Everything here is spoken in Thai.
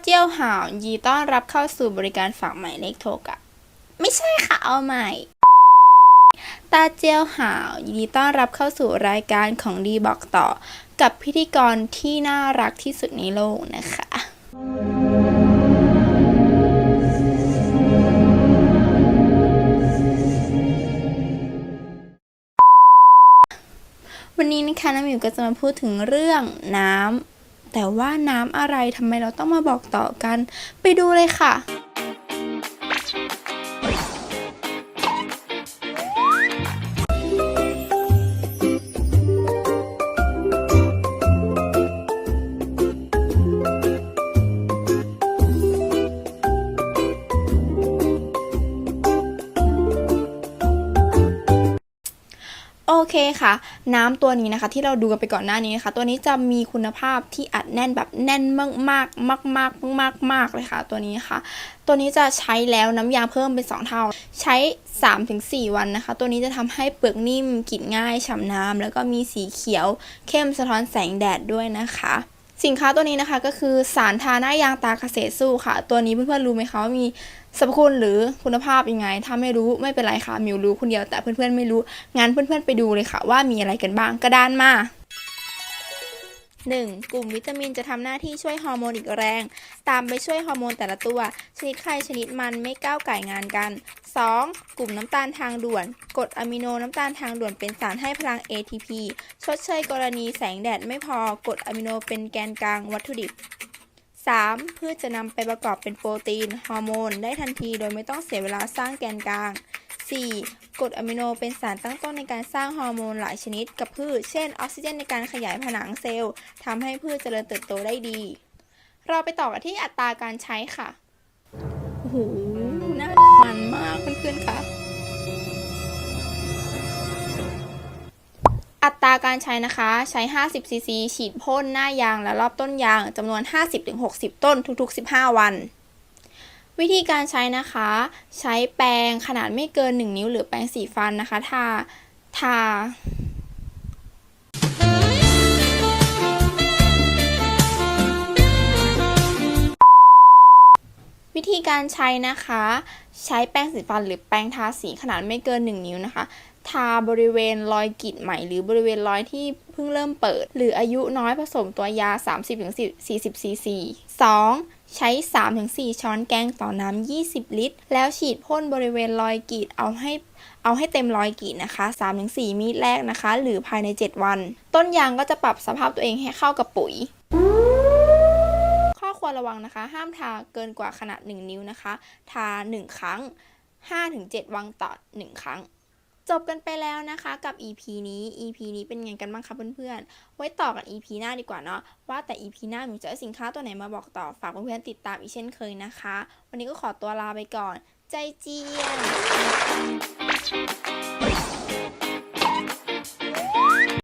าเจี้ยวห่าวยีต้อนรับเข้าสู่บริการฝากหมายเลขโทรกะไม่ใช่ค่ะเอาใหม่ ตาเจียวห่าวยินดีต้อนรับเข้าสู่รายการของดีบอกต่อ กับพิธีกรที่น่ารักที่สุดในโลกนะคะ วันนี้นะคะน้ำหมิวก็จะมาพูดถึงเรื่องน้ำ แต่ว่าน้ำอะไรทำไมเราต้องมาบอกต่อกัน ไปดูเลยค่ะ โอเคค่ะ น้ำตัวนี้นะคะ ที่เราดูกันไปก่อนหน้านี้นะคะ ตัวนี้จะมีคุณภาพที่อัดแน่นแบบแน่นมากมากมากมากมากมากๆเลยค่ะ ตัวนี้ค่ะ ตัวนี้จะใช้แล้วน้ำยาเพิ่มเป็น 2 เท่า ใช้ 3-4 วันนะคะ ตัวนี้จะทำให้เปลือกนิ่มกลิ่นง่ายฉ่ำน้ำแล้วก็มีสีเขียวเข้มสะท้อนแสงแดดด้วยนะคะ สินค้าตัวนี้นะคะก็คือสารทาหน้ายางตาเกษตรสู้ค่ะ ตัวนี้เพื่อนๆรู้ไหมคะว่ามีสรรพคุณหรือคุณภาพยังไง ถ้าไม่รู้ไม่เป็นไรค่ะมิวรู้คนเดียวแต่เพื่อนๆไม่รู้งั้นเพื่อนๆไปดูเลยค่ะ ว่ามีอะไรกันบ้างกระดานมา 1. กลุ่มวิตามินจะทำหน้าที่ช่วยฮอร์โมนอีกแรง ตามไปช่วยฮอร์โมนแต่ละตัว ชนิดใครชนิดมันไม่ก้าวไก่งานกัน 2. กลุ่มน้ำตาลทางด่วนกรดอะมิโนน้ำตาลทางด่วนเป็นสารให้พลัง ATP ชดเชยกรณีแสงแดดไม่พอกรดอะมิโนเป็นแกนกลางวัตถุดิบ 3. พืชจะนำไปประกอบเป็นโปรตีน ฮอร์โมน ได้ทันทีโดยไม่ต้องเสียเวลาสร้างแกนกลาง 4. กรดอะมิโนเป็นสารตั้งต้นในการสร้างฮอร์โมนหลายชนิดกับพืช เช่น ออกซิเจนในการขยายผนังเซลล์ทำให้พืชเจริญเติบโตได้ดี เราไปต่อกันที่อัตราการใช้ค่ะ โอ้โห น่ามันมากเพื่อนๆค่ะ อัตราการใช้นะคะ ใช้ 50ซีซีฉีดพ่นหน้ายางและรอบต้นยางจำนวน 50-60 ต้นทุกๆ 15 วัน วิธีการใช้นะคะ ใช้แปรงขนาดไม่เกิน 1 นิ้วหรือแปรงสีฟันนะคะ ทา ทาวิธีการใช้นะคะ ใช้แป้งสีฟันหรือแป้งทาสีขนาดไม่เกิน 1 นิ้วนะคะ ทาบริเวณรอยกีดไหม่ หรือบริเวณรอยที่เพิ่งเริ่มเปิด หรืออายุน้อยผสมตัวยา 30-40 ซีซี 2. ใช้ 3-4 ช้อนแกงต่อน้ำ 20 ลิตร แล้วฉีดพ่นบริเวณรอยกรีดเอาให้เอาให้เต็มรอยกรีดนะคะ 3-4 มีดแรกนะคะ หรือภายใน 7 วัน ต้นยางก็จะปรับสภาพตัวเองให้เข้ากับปุ๋ย ข้อควรระวังนะคะ ห้ามทาเกินกว่าขนาด 1 นิ้วนะคะ ทา 1 ครั้ง 5-7 วันต่อ 1 ครั้ง จบกันไปแล้วนะคะกับ EP นี้ EP นี้เป็นไงกันบ้างคะเพื่อนๆ ไว้ต่อกัน EP หน้าดีกว่าเนาะ ว่าแต่ EP หน้าหนูจะเอาสินค้าตัวไหนมาบอกต่อ ฝากเพื่อนๆติดตามอีกเช่นเคยนะคะ วันนี้ก็ขอตัวลาไปก่อน ใจเจียน